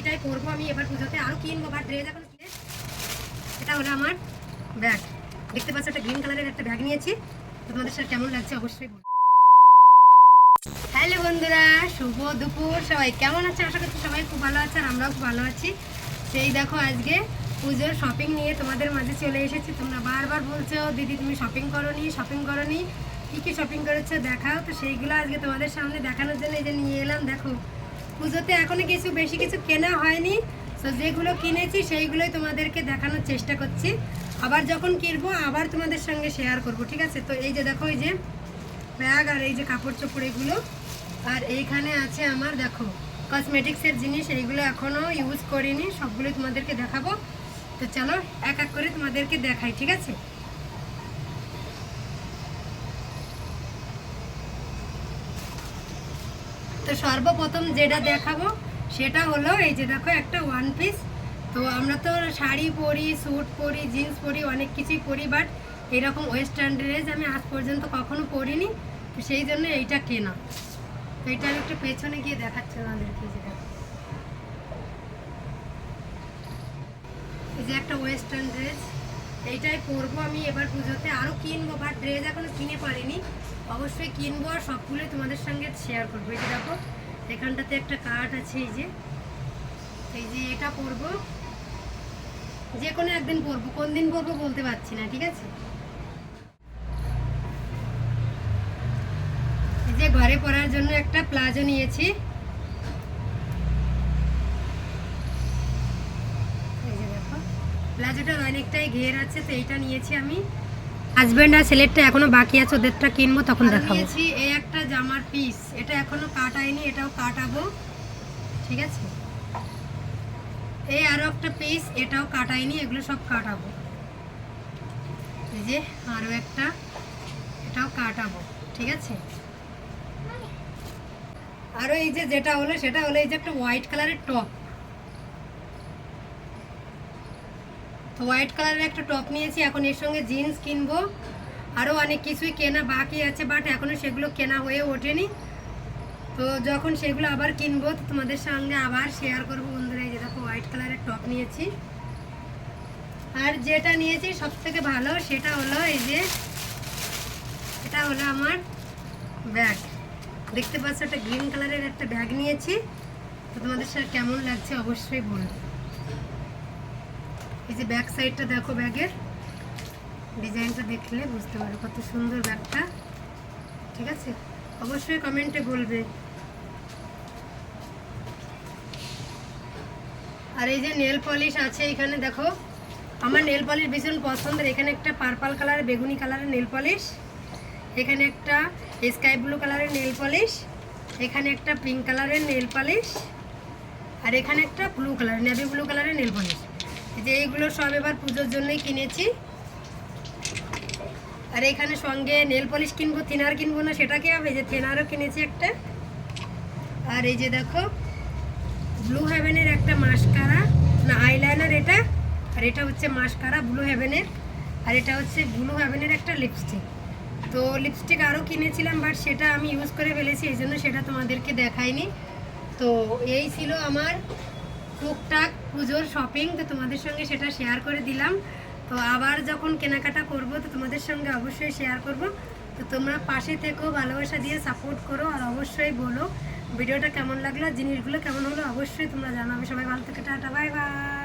এইটাই করব আমি, এবার পুজোতে আরও কিনবো, বা ড্রেস এখন কিনে। এটা হলো আমার ব্যাগ দেখতে পাচ্ছ, একটা গ্রিন কালারের একটা ব্যাগ নিয়েছি। তোমাদের সাথে কেমন লাগছে অবশ্যই হ্যালো বন্ধুরা, শুভ দুপুর সবাই। কেমন আছে আশা করছি সবাই খুব ভালো আছে আর আমরাও খুব ভালো আছি। সেই দেখো, আজকে পুজোর শপিং নিয়ে তোমাদের মাঝে চলে এসেছি। তোমরা বারবার বলছো, দিদি, তুমি শপিং করো নি শপিং করো নি কী কী শপিং করেছ? দেখাও। তো সেইগুলো আজকে তোমাদের সামনে দেখানোর জন্য এই যে নিয়ে এলাম, দেখো। পুজোতে এখনও কিছু বেশি কিছু কেনা হয়নি। তো যেগুলো কিনেছি সেইগুলোই তোমাদেরকে দেখানোর চেষ্টা করছি। আবার যখন কিনবো আবার তোমাদের সঙ্গে শেয়ার করব, ঠিক আছে? তো এই যে দেখো, এই যে ব্যাগ আর এই যে কাপড় চোপড় এগুলো। আর এইখানে আছে আমার, দেখো কসমেটিক্সের জিনিস। এইগুলো এখনও ইউজ করিনি, সবগুলোই তোমাদেরকে দেখাবো। তো চলো, এক এক করে তোমাদেরকে দেখাই, ঠিক আছে? তো সর্বপ্রথম যেটা দেখাবো, সেটা হলো এই যে দেখো একটা ওয়ান পিস তো আমরা তো শাড়ি পরি স্যুট পরি জিন্স পরি, অনেক কিছুই পরি বাট এরকম ওয়েস্টার্ন ড্রেস আমি আজ পর্যন্ত কখনো পরিনি। তো সেই জন্য এইটা কেনা। এটা একটু পেছনে গিয়ে দেখাচ্ছি আমাদেরকে এই যে দেখো। এই যে একটা ওয়েস্টার্ন ড্রেস এইটাই পরবো আমি এবার পুজোতে। আরও কিনবো বাট ড্রেস এখনও কিনে পারিনি। অবশ্যই কিনবো আর সবগুলোই তোমাদের সঙ্গে শেয়ার করব। এই যে দেখো, এখানটাতে একটা কার্ড আছে, এই যে। এই যে এটা পরবো। যে কোনো একদিন পরবো, কোন দিন পরবো বলতে পারছি না, ঠিক আছে? যে ঘরে পরার জন্য একটা প্লাজো নিয়েছি। প্লাজোটার অনেকটাই ঘের আছে, তো এইটা নিয়েছি আমি। হাজব্যান্ড আর ছেলেরটা এখনও বাকি আছে ওদেরটা কিনবো তখন দেখাবো। এই একটা জামার পিস এটা এখনও কাটাইনি এটাও কাটাবো। ঠিক আছে? এই আরও একটা পিস এটাও কাটাইনি এগুলো সব কাটাবো। এই যে আরও একটা এটাও কাটাবো। ঠিক আছে? আরও এই যে যেটা হলো সেটা হলো এই যে একটা হোয়াইট কালারের টপ হোয়াইট কালারের একটা টপ নিয়েছি, এখন এর সঙ্গে জিন্স কিনবো। আরও অনেক কিছুই কেনা বাকি আছে, বাট এখনও সেগুলো কেনা হয়ে ওঠেনি। তো যখন সেগুলো আবার কিনবো, তো তোমাদের সঙ্গে আবার শেয়ার করব বন্ধুরা, এই যে দেখো হোয়াইট কালারের টপ নিয়েছি। আর যেটা নিয়েছি সব থেকে ভালো, সেটা হলো এই যে, এটা হলো আমার ব্যাগ। দেখতে পাচ্ছ, একটা গ্রিন কালারের একটা ব্যাগ নিয়েছি। তো তোমাদের সাথে কেমন লাগছে অবশ্যই বলবে এই যে ব্যাক সাইডটা দেখো ব্যাগের। ডিজাইনটা দেখলে বুঝতে পারো কত সুন্দর ব্যাগটা। ঠিক আছে? অবশ্যই কমেন্টে বলবে। আর এই যে নেল পলিশ আছে এখানে দেখো। আমার নেল পলিশ ভীষণ পছন্দের। এখানে একটা পার্পল কালার বেগুনি কালারের নেল পলিশ এখানে একটা স্কাই ব্লু কালারের নেল পলিশ এখানে একটা পিঙ্ক কালারের নেল পলিশ আর এখানে একটা ব্লু কালার নেভি ব্লু কালারের নেল পলিশ যে এইগুলো সব এবার পুজোর জন্যই কিনেছি। আর এখানে সঙ্গে নেল পলিশ কিনবো, থিনার কিনবো না সেটা কি হবে যে থিনারও কিনেছি একটা। আর এই যে দেখো ব্লু হেভেনের একটা মাস্কারা, না আইলাইনার এটা, আর এটা হচ্ছে মাস্কারা ব্লু হেভেনের আর এটা হচ্ছে ব্লু হেভেনের একটা লিপস্টিক তো লিপস্টিক আরও কিনেছিলাম বাট সেটা আমি ইউজ করে ফেলেছি, এই জন্য সেটা তোমাদেরকে দেখাইনি। তো এই ছিল আমার টুকটাক পুজোর শপিং তো তোমাদের সঙ্গে সেটা শেয়ার করে দিলাম। তো আবার যখন কেনাকাটা করব, তো তোমাদের সঙ্গে অবশ্যই শেয়ার করব। তো তোমরা পাশে থেকেও ভালোবাসা দিয়ে সাপোর্ট করো, আর অবশ্যই বলো, ভিডিওটা কেমন লাগল জিনিসগুলো কেমন হলো, অবশ্যই তোমরা জানাবে। সবাই ভালো থেকে, টাটা বাই বাই